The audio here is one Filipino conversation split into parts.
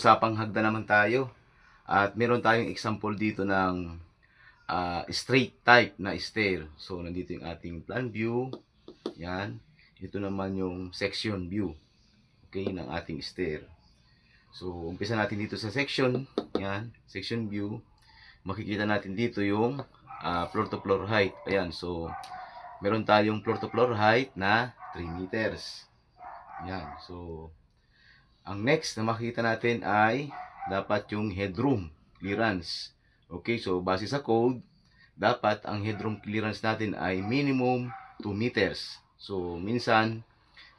Usapang hagda naman tayo. At meron tayong example dito ng ah, straight type na stair. So, nandito yung ating plan view. Yan. Ito naman yung section view. Okay, ng ating stair. So, umpisa natin dito sa section. Yan, section view. Makikita natin dito yung ah, floor to floor height. Ayan, so meron tayong floor to floor height na 3 meters. Yan, so ang next na makikita natin ay dapat yung headroom clearance. Okay, so base sa code, dapat ang headroom clearance natin ay minimum 2 meters. So minsan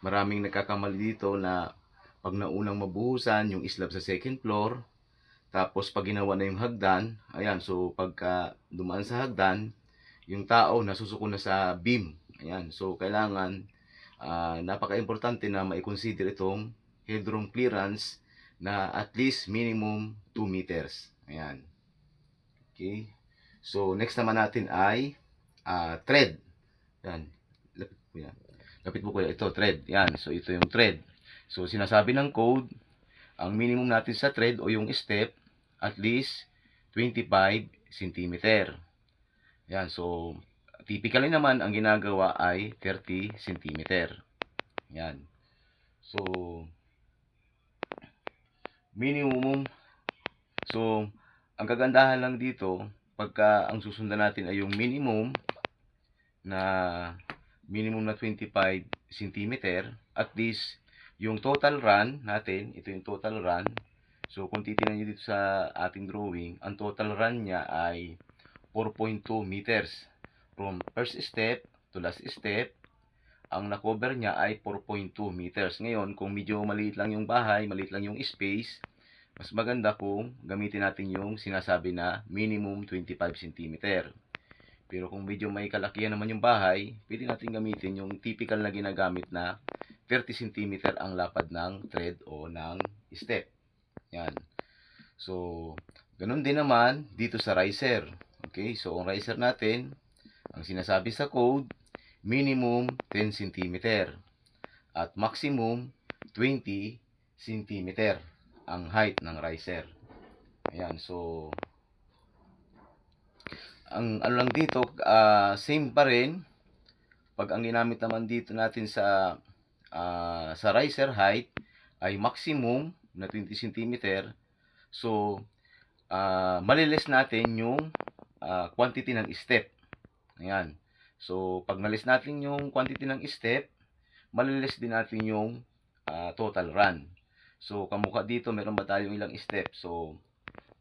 maraming nagkakamali dito na pag naunang mabuhusan yung slab sa second floor, tapos pag ginawa na yung hagdan, ayan, so pagka dumaan sa hagdan, yung tao nasusuko na sa beam. Ayan, so kailangan ah, napaka-importante na mai-consider itong headroom clearance na at least minimum 2 meters. Ayan. Okay. So next naman natin ay ah, thread. Yan. Lapit po yan. Lapit po ko ito, thread. Yan. So ito yung thread. So sinasabi ng code, ang minimum natin sa thread o yung step at least 25 cm. Yan, so typically naman ang ginagawa ay 30 cm. Yan. So minimum so ang kagandahan lang dito pagka ang susundan natin ay yung minimum na minimum na 25 cm at least yung total run natin, ito yung total run. So, kung titingnan nyo dito sa ating drawing, ang total run niya ay 4.2 meters. From first step to last step, ang na-cover niya ay 4.2 meters. Ngayon, kung medyo maliit lang yung bahay, maliit lang yung space, mas maganda kung gamitin natin yung sinasabi na minimum 25 cm. Pero kung medyo may kalakihan naman yung bahay, pwede natin gamitin yung typical na ginagamit na 30 cm ang lapad ng thread o ng step. Yan. So, ganun din naman dito sa riser. Okay, so ang riser natin, ang sinasabi sa code, minimum 10 cm at maximum 20 cm ang height ng riser. Ayan, so ang ano lang dito, ah, same pa rin. Pag ang ginamit naman dito natin sa ah, sa riser height ay maximum na 20 cm. So, ah malilis natin yung ah, quantity ng step. Ayan. So, pag nalis natin yung quantity ng step, malilis din natin yung ah, total run. So, kamukha dito, meron ba tayong ilang step? So,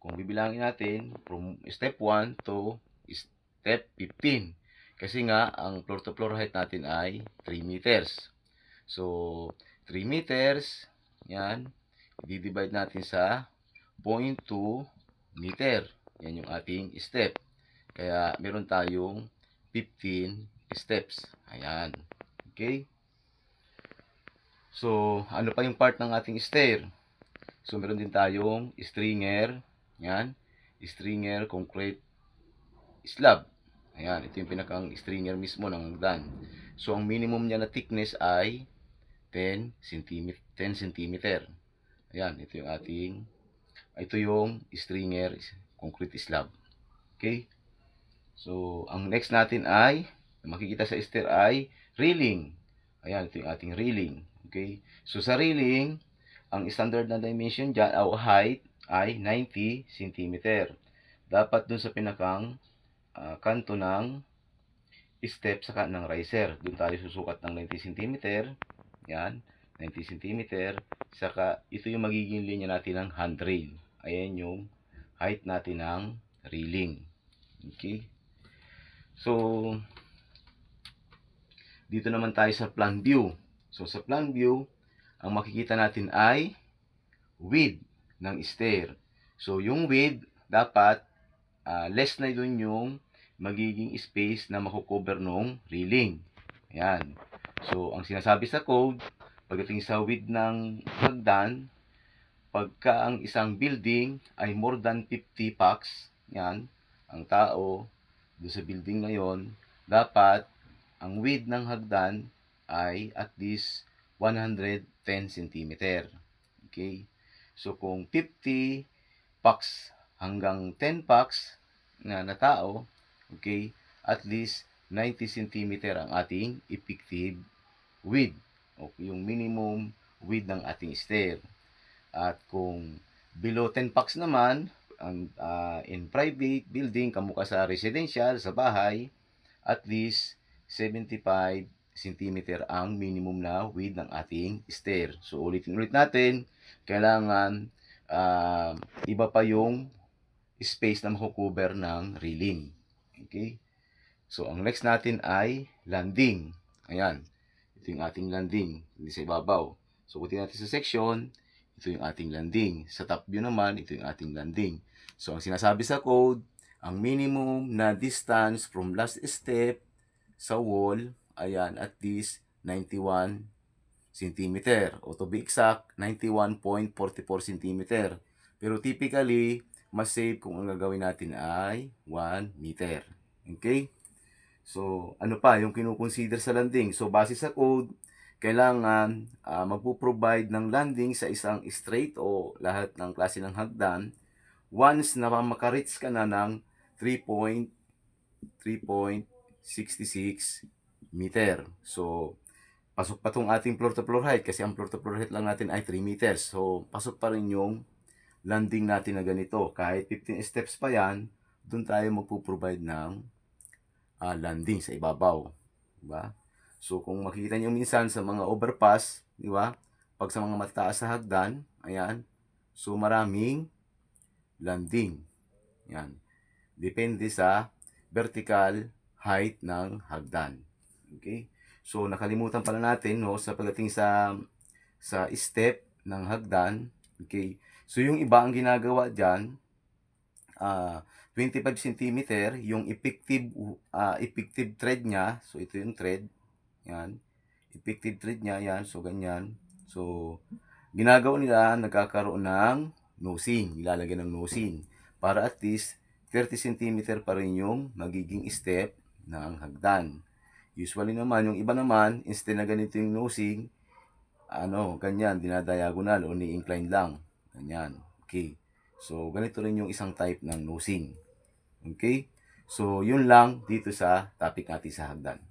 kung bibilangin natin from step 1 to step 15. Kasi nga, ang floor to floor height natin ay 3 meters. So, 3 meters, yan, i-divide natin sa 0.2 meter. Yan yung ating step. Kaya, meron tayong 15 steps. Ayan. Okay? So, ano pa yung part ng ating stair? So, meron din tayong stringer. Yan. Stringer, concrete slab. Ayan, ito yung pinakang stringer mismo ng hagdan. So, ang minimum niya na thickness ay 10 cm. 10 cm. Ayan, ito yung ating, ito yung stringer concrete slab. Okay? So, ang next natin ay, makikita sa stair ay railing. Ayan, ito yung ating railing. Okay? So, sa railing, ang standard na dimension dyan, o height, ay 90 cm. Dapat dun sa pinakang ah, kanto ng step saka ng riser. Doon tayo susukat ng 90 cm. Yan, 90 cm. Saka ito yung magiging linya natin ng handrail. Ayan yung height natin ng railing. Okay? So, dito naman tayo sa plan view. So, sa plan view, ang makikita natin ay width ng stair. So, yung width, dapat ah, less na dun yung magiging space na makukover nung railing. Ayan. So, ang sinasabi sa code, pagdating sa width ng hagdan, pagka ang isang building ay more than 50 packs, yan, ang tao, doon sa building na yon, dapat ang width ng hagdan ay at least 110 cm. Okay? So, kung 50 packs hanggang 10 packs na, na tao, okay, at least 90 cm ang ating effective width. Okay, yung minimum width ng ating stair. At kung below 10 packs naman, ang, ah, in private building, kamukha sa residential, sa bahay, at least 75 cm ang minimum na width ng ating stair. So, ulitin ulit natin, kailangan ah, iba pa yung space na makukover ng railing. Okay? So, ang next natin ay landing. Ayan. Ito yung ating landing. Hindi sa ibabaw. So, tingnan natin sa section, ito yung ating landing. Sa top view naman, ito yung ating landing. So, ang sinasabi sa code, ang minimum na distance from last step sa wall, ayan, at least 91 cm. O to be exact, 91.44 cm. Pero typically, mas safe kung ang gagawin natin ay 1 meter. Okay? So, ano pa yung kinukonsider sa landing? So, base sa code, kailangan ah, magpo-provide ng landing sa isang straight o lahat ng klase ng hagdan once na makarits ka na ng 3.3.66 meter. So, pasok pa tong ating floor to floor height kasi ang floor to floor height lang natin ay 3 meters. So, pasok pa rin yung landing natin na ganito. Kahit 15 steps pa yan, doon tayo magpo-provide ng ah, landing sa ibabaw. Diba? So, kung makikita nyo minsan sa mga overpass, di ba? Pag sa mga mataas sa hagdan, ayan. So, maraming landing. Yan. Depende sa vertical height ng hagdan. Okay? So, nakalimutan pala natin, no, sa pagdating sa sa step ng hagdan, okay? So, yung iba ang ginagawa diyan, ah 25 cm yung effective ah, effective thread niya. So, ito yung thread. Yan. Effective thread niya, yan. So, ganyan. So, ginagawa nila, nagkakaroon ng nosing. Nilalagyan ng nosing. Para at least 30 cm pa rin yung magiging step ng hagdan. Usually naman, yung iba naman, instead na ganito yung nosing, ano, ganyan, dinadiagonal o ni-incline lang. Ganyan. Okay. So, ganito rin yung isang type ng nosing. Okay? So, yun lang dito sa topic natin sa hagdan.